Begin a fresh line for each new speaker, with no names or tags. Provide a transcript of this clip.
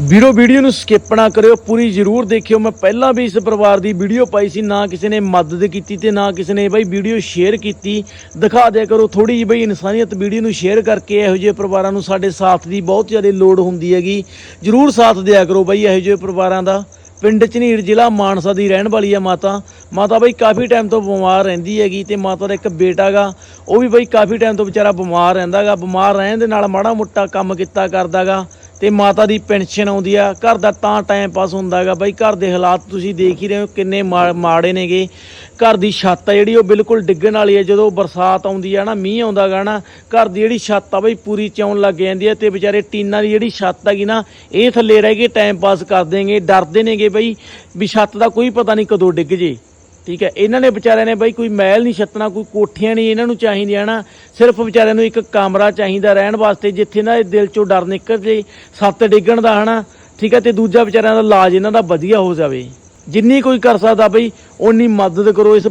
ਵੀਰੋ, ਵੀਡੀਓ ਨੂੰ ਸਕਿਪ ਨਾ ਕਰਿਓ, ਪੂਰੀ ਜ਼ਰੂਰ ਦੇਖਿਓ। ਮੈਂ ਪਹਿਲਾਂ ਵੀ ਇਸ ਪਰਿਵਾਰ ਦੀ ਵੀਡੀਓ ਪਾਈ ਸੀ, ਨਾ ਕਿਸੇ ਨੇ ਮਦਦ ਕੀਤੀ ਤੇ ਨਾ ਕਿਸੇ ਨੇ ਬਈ ਵੀਡੀਓ ਸ਼ੇਅਰ ਕੀਤੀ। ਦਿਖਾ ਦਿਆ ਕਰੋ ਥੋੜੀ ਜਿਹੀ ਬਈ ਇਨਸਾਨੀਅਤ ਵੀਡੀਓ ਨੂੰ ਸ਼ੇਅਰ ਕਰਕੇ ਇਹੋ ਜਿਹੇ ਪਰਿਵਾਰਾਂ ਨੂੰ ਸਾਡੇ ਸਾਥ ਦੀ ਬਹੁਤ ਜ਼ਿਆਦਾ ਲੋੜ ਹੁੰਦੀ ਹੈਗੀ। ਜ਼ਰੂਰ ਸਾਥ ਦਿਆ ਕਰੋ ਬਈ ਇਹੋ ਜਿਹੇ ਪਰਿਵਾਰਾਂ ਦਾ। ਪਿੰਡ ਝਨੀਰ ਜ਼ਿਲ੍ਹਾ ਮਾਨਸਾ ਦੀ ਰਹਿਣ ਵਾਲੀ ਆ ਮਾਤਾ। ਮਾਤਾ ਬਈ ਕਾਫੀ ਟਾਈਮ ਤੋਂ ਬਿਮਾਰ ਰਹਿੰਦੀ ਹੈਗੀ ਤੇ ਮਾਤਾ ਦਾ ਇੱਕ ਬੇਟਾ ਗਾ। ਉਹ ਵੀ ਬਈ ਕਾਫੀ ਟਾਈਮ ਤੋਂ ਵਿਚਾਰਾ ਬਿਮਾਰ ਰਹਿੰਦਾਗਾ ਬਿਮਾਰ ਰਹਿਣ ਦੇ ਨਾਲ ਮਾੜਾ ਮੋਟਾ ਕੰਮ ਕੀਤਾ ਕਰਦਾਗਾ ਤੇ ਮਾਤਾ ਦੀ ਪੈਨਸ਼ਨ ਆਉਂਦੀ ਆ। ਘਰ ਦਾ ਤਾਂ ਟਾਈਮ ਪਾਸ ਹੁੰਦਾ ਹੁੰਦਾਗਾ ਬਾਈ। ਘਰ ਦੇ ਹਾਲਾਤ ਤੁਸੀਂ ਦੇਖ ਹੀ ਰਹੇ ਹੋ ਕਿੰਨੇ ਮਾ- ਮਾੜੇ ਨੇਗੇ। ਘਰ ਦੀ ਛੱਤ ਆ ਜਿਹੜੀ, ਉਹ ਬਿਲਕੁਲ ਡਿੱਗਣ ਵਾਲੀ ਹੈ ਜਦੋਂ ਬਰਸਾਤ ਆਉਂਦੀ ਆ ਨਾ, ਮੀਂਹ ਆਉਂਦਾ ਗਾ ਨਾ, ਘਰ ਦੀ ਜਿਹੜੀ ਛੱਤ ਆ ਬਈ, ਪੂਰੀ ਚੌਣ ਲੱਗ ਜਾਂਦੀ ਹੈ ਤੇ ਵਿਚਾਰੇ ਟੀਨਾਂ ਦੀ ਜਿਹੜੀ ਛੱਤ ਹੈਗੀ ਨਾ, ਇਹ ਥੱਲੇ ਰਹਿ ਕੇ ਟਾਈਮ ਪਾਸ ਕਰ ਦੇਂਗੇ ਡਰਦੇ ਨੇਗੇ ਬਈ ਵੀ ਛੱਤ ਦਾ ਕੋਈ ਪਤਾ ਨਹੀਂ ਕਦੋਂ ਡਿੱਗ ਜੇ। ਠੀਕ ਹੈ, ਇਹਨਾਂ ਨੇ ਵਿਚਾਰਿਆਂ ਨੇ ਬਈ ਕੋਈ ਮਹਿਲ ਨਹੀਂ ਛੱਤਣਾ, ਕੋਈ ਕੋਠੀਆਂ ਨਹੀਂ ਇਹਨਾਂ ਨੂੰ ਚਾਹੀਦੀਆਂ ਨਾ। ਸਿਰਫ ਵਿਚਾਰਿਆਂ ਨੂੰ ਇੱਕ ਕਮਰਾ ਚਾਹੀਦਾ ਰਹਿਣ ਵਾਸਤੇ, ਜਿੱਥੇ ਇਹਨਾਂ ਦੇ ਦਿਲ ਚੋਂ ਡਰ ਨਿਕਲ ਜੇ ਸੱਤ ਡਿੱਗਣ ਦਾ, ਹਨਾ। ਠੀਕ ਹੈ, ਤੇ ਦੂਜਾ ਵਿਚਾਰਿਆਂ ਦਾ ਇਲਾਜ ਇਹਨਾਂ ਦਾ ਵਧੀਆ ਹੋ ਜਾਵੇ। ਜਿੰਨੀ ਕੋਈ ਕਰ ਸਕਦਾ ਬਈ, ਓਨੀ ਮਦਦ ਕਰੋ ਇਸ